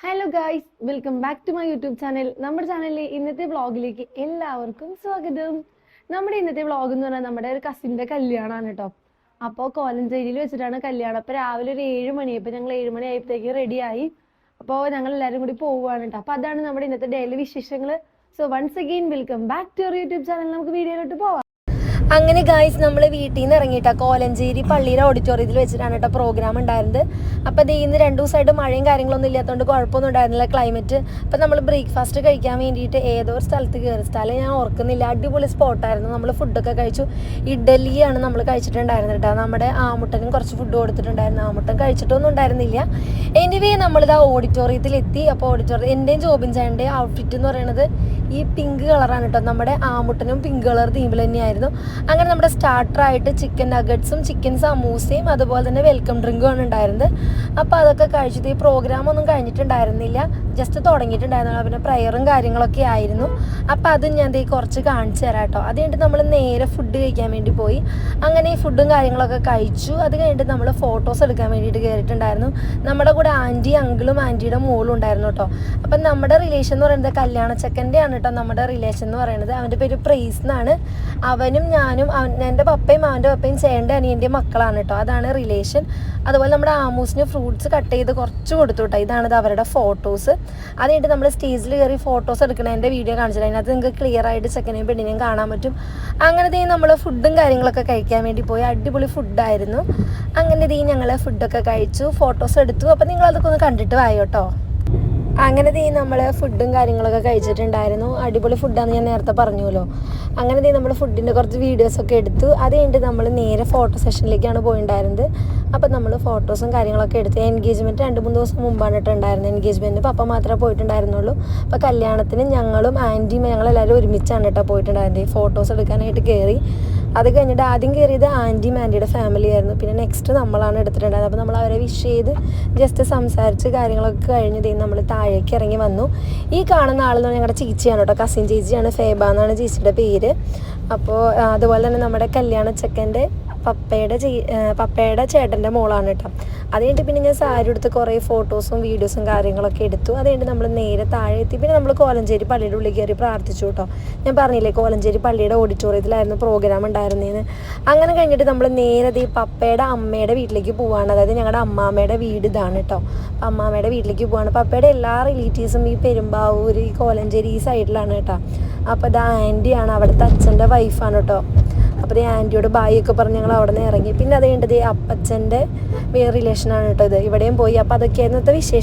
Hello guys welcome back to my YouTube channel നമ്മുടെ ചാനലിലെ ഇന്നത്തെ വ്ളോഗിലേക്ക് എല്ലാവർക്കും സ്വാഗതം. നമ്മുടെ ഇന്നത്തെ വ്ളോഗ് എന്ന് പറഞ്ഞാൽ നമ്മുടെ ഒരു കസിന്റെ കല്യാണമാണ് കേട്ടോ അപ്പോൾ കോലഞ്ചേരിയിൽ വെച്ചിട്ടാണ് കല്യാണം. അപ്പോൾ രാവിലെ ഒരു ഏഴ് മണിയപ്പോൾ ഞങ്ങൾ ഏഴ് മണി ആയപ്പോഴത്തേക്ക് റെഡിയായി അപ്പോൾ ഞങ്ങൾ എല്ലാവരും കൂടി പോവുകയാണ് കേട്ടോ അപ്പോൾ അതാണ് നമ്മുടെ ഇന്നത്തെ ഡെയിലി വിശേഷങ്ങൾ so once again welcome back to our YouTube channel നമുക്ക് വീഡിയോയിലോട്ട് പോവാം. അങ്ങനെ ഗായ്സ് നമ്മൾ വീട്ടിൽ നിന്ന് ഇറങ്ങിയിട്ടാ. കോലഞ്ചേരി പള്ളിയിലെ ഓഡിറ്റോറിയത്തിൽ വെച്ചിട്ടാണ് കേട്ടോ പ്രോഗ്രാം ഉണ്ടായിരുന്നത്. അപ്പോൾ ദേ ഇന്ന് രണ്ട് ദിവസമായിട്ട് മഴയും കാര്യങ്ങളൊന്നും ഇല്ലാത്തതുകൊണ്ട് കുഴപ്പമൊന്നും ഉണ്ടായിരുന്നില്ല ക്ലൈമറ്റ് അപ്പോൾ നമ്മൾ ബ്രേക്ക്ഫാസ്റ്റ് കഴിക്കാൻ വേണ്ടിയിട്ട് ഏതോ ഒരു സ്ഥലത്ത് കയറി സ്ഥലം ഞാൻ ഓർക്കുന്നില്ല. അടിപൊളി സ്പോട്ടായിരുന്നു നമ്മൾ ഫുഡൊക്കെ കഴിച്ചു. ഇഡലിയാണ് നമ്മൾ കഴിച്ചിട്ടുണ്ടായിരുന്നത് കേട്ടോ. നമ്മുടെ ആമുട്ടനും കുറച്ച് ഫുഡ് കൊടുത്തിട്ടുണ്ടായിരുന്നു. ആമുട്ടൻ കഴിച്ചിട്ടൊന്നും ഉണ്ടായിരുന്നില്ല. എനിവേ ആ ഓഡിറ്റോറിയത്തിൽ എത്തി. അപ്പോൾ ഓഡിറ്റോറിയം എന്റെയും ജോബിൻ ചായന്റെ ഔട്ട്ഫിറ്റ് എന്ന് പറയുന്നത് ഈ പിങ്ക് കളറാണ് കേട്ടോ. നമ്മുടെ ആമുട്ടനും പിങ്ക് കളർ തീമിൽ തന്നെയായിരുന്നു. അങ്ങനെ നമ്മുടെ സ്റ്റാർട്ടറായിട്ട് ചിക്കൻ നഗറ്റ്സും ചിക്കൻ സമൂസയും അതുപോലെ തന്നെ വെൽക്കം ഡ്രിങ്കും ആണ് ഉണ്ടായിരുന്നത്. അപ്പോൾ അതൊക്കെ കഴിച്ചിട്ട് ഈ പ്രോഗ്രാം ഒന്നും കഴിഞ്ഞിട്ടുണ്ടായിരുന്നില്ല. ജസ്റ്റ് തുടങ്ങിയിട്ടുണ്ടായിരുന്നു പിന്നെ പ്രയറും കാര്യങ്ങളൊക്കെ ആയിരുന്നു. അപ്പോൾ അത് ഞാൻ ദേ കുറച്ച് കാണിച്ചു തരാം കേട്ടോ. അത് കഴിഞ്ഞിട്ട് നമ്മൾ നേരെ ഫുഡ് കഴിക്കാൻ വേണ്ടി പോയി. അങ്ങനെ ഈ ഫുഡും കാര്യങ്ങളൊക്കെ കഴിച്ചു. അത് കഴിഞ്ഞിട്ട് നമ്മൾ ഫോട്ടോസ് എടുക്കാൻ വേണ്ടിയിട്ട് കയറിയിട്ടുണ്ടായിരുന്നു നമ്മുടെ കൂടെ ആന്റി അങ്കിളും ആന്റിയുടെ മോളും ഉണ്ടായിരുന്നു കേട്ടോ. അപ്പം നമ്മുടെ റിലേഷൻ എന്ന് പറയുന്നത് കല്യാണച്ചക്കന്റെയാണ് കേട്ടോ. നമ്മുടെ റിലേഷൻ എന്ന് പറയുന്നത്. അവന്റെ പേര് പ്രീസ് എന്നാണ്. അവനും ഞാനും അവൻ എന്റെ പപ്പയും അവന്റെ പപ്പയും ചേട്ടന്റെ അനിയന്റെ മക്കളാണ് കേട്ടോ. അതാണ് റിലേഷൻ അതുപോലെ നമ്മുടെ ആമൂസിന് ഫ്രൂട്ട്സ് കട്ട് ചെയ്ത് കുറച്ച് കൊടുത്തു കേട്ടോ. ഇതാണ് ഇത് അവരുടെ ഫോട്ടോസ് അതായിട്ട് നമ്മൾ സ്റ്റേജിൽ കയറി ഫോട്ടോസ് എടുക്കണതിന്റെ വീഡിയോ കാണിച്ചില്ല അതിനകത്ത് നിങ്ങൾക്ക് ക്ലിയർ ആയിട്ട് ചെക്കനെയും പെണ്ണിനെയും കാണാൻ പറ്റും. അങ്ങനത്തെ നമ്മൾ ഫുഡും കാര്യങ്ങളൊക്കെ കഴിക്കാൻ വേണ്ടി പോയി. അടിപൊളി ഫുഡായിരുന്നു അങ്ങനെ ഇതീ ഞങ്ങൾ ഫുഡൊക്കെ കഴിച്ചു. ഫോട്ടോസ് എടുത്തു. അപ്പോൾ നിങ്ങൾ അതൊക്കെ ഒന്ന് കണ്ടിട്ട് വായോ കേട്ടോ അങ്ങനെ തീ നമ്മൾ ഫുഡും കാര്യങ്ങളൊക്കെ കഴിച്ചിട്ടുണ്ടായിരുന്നു. അടിപൊളി ഫുഡാന്ന് ഞാൻ നേരത്തെ പറഞ്ഞുല്ലോ അങ്ങനെ തീ നമ്മൾ ഫുഡിന്റെ കുറച്ച് വീഡിയോസൊക്കെ എടുത്തു. അത് കഴിഞ്ഞിട്ട് നമ്മൾ നേരെ ഫോട്ടോ സെഷനിലേക്കാണ് പോയിണ്ടായിരുന്നത്. അപ്പം നമ്മൾ ഫോട്ടോസും കാര്യങ്ങളൊക്കെ എടുത്ത് എൻഗേജ്മെന്റ് രണ്ട് മൂന്ന് ദിവസം മുമ്പാണ് കേട്ടോ ഉണ്ടായിരുന്നത് എൻഗേജ്മെന്റ് പപ്പ മാത്രമേ പോയിട്ടുണ്ടായിരുന്നുള്ളൂ. അപ്പോൾ കല്യാണത്തിന് ഞങ്ങളും ആന്റിയും ഞങ്ങളെല്ലാവരും ഒരുമിച്ചാണ് കേട്ടോ പോയിട്ടുണ്ടായിരുന്നത്. ഫോട്ടോസ് എടുക്കാനായിട്ട് കയറി അത് കഴിഞ്ഞിട്ട് ആദ്യം കയറിയത് ആന്റിയും ആന്റിയുടെ ഫാമിലി ആയിരുന്നു. പിന്നെ നെക്സ്റ്റ് നമ്മളാണ് എടുത്തിട്ടുണ്ടായത് അപ്പോൾ നമ്മൾ അവരെ വിഷ് ചെയ്ത് ജസ്റ്റ് സംസാരിച്ച് കാര്യങ്ങളൊക്കെ കഴിഞ്ഞ് ദേ നമ്മൾ താഴേക്ക് ഇറങ്ങി വന്നു. ഈ കാണുന്ന ആളെന്ന് പറഞ്ഞാൽ ഞങ്ങളുടെ ചേച്ചിയാണ് കേട്ടോ. കസിൻ ചേച്ചിയാണ് ഫേബ എന്നാണ് ചേച്ചിയുടെ പേര്. അപ്പോൾ അതുപോലെ തന്നെ നമ്മുടെ കല്യാണ ചെക്കന്റെ പപ്പയുടെ ചേ പപ്പയുടെ ചേട്ടന്റെ മോളാണ് കേട്ടോ. അത് കഴിഞ്ഞിട്ട് പിന്നെ ഞാൻ സാരി എടുത്ത് കുറേ ഫോട്ടോസും വീഡിയോസും കാര്യങ്ങളൊക്കെ എടുത്തു. അത് കഴിഞ്ഞിട്ട് നമ്മൾ നേരെ താഴെ എത്തി. പിന്നെ നമ്മൾ കോലഞ്ചേരി പള്ളിയുടെ ഉള്ളിൽ കയറി പ്രാർത്ഥിച്ചു കേട്ടോ. ഞാൻ പറഞ്ഞില്ലേ കോലഞ്ചേരി പള്ളിയുടെ ഓഡിറ്റോറിയത്തിലായിരുന്നു പ്രോഗ്രാം ഉണ്ടായിരുന്നതെന്ന് അങ്ങനെ കഴിഞ്ഞിട്ട് നമ്മൾ നേരെ ഈ പപ്പയുടെ അമ്മയുടെ വീട്ടിലേക്ക് പോവാണ്. അതായത് ഞങ്ങളുടെ അമ്മാമ്മയുടെ വീട് ഇതാണ് കേട്ടോ. അപ്പം അമ്മാമ്മയുടെ വീട്ടിലേക്ക് പോവാണ്. പപ്പയുടെ എല്ലാ റിലേറ്റീവ്സും ഈ പെരുമ്പാവൂർ ഈ കോലഞ്ചേരി ഈ സൈഡിലാണ് കേട്ടോ. അപ്പോൾ ഇത് ആന്റിയാണ്. അവിടുത്തെ അച്ഛന്റെ വൈഫാണ് കേട്ടോ. അപ്പോൾ ഈ ആന്റിയോട് ബായി പറഞ്ഞ് ഞങ്ങൾ അവിടെ നിന്ന് ഇറങ്ങി. പിന്നെ അത് ദേ അപ്പച്ചന്റെ റിലേഷനാണ് കേട്ടോ ഇത്. ഇവിടെയും പോയി. അപ്പോൾ അതൊക്കെയായിരുന്നു ഇന്നത്തെ വിശേഷം.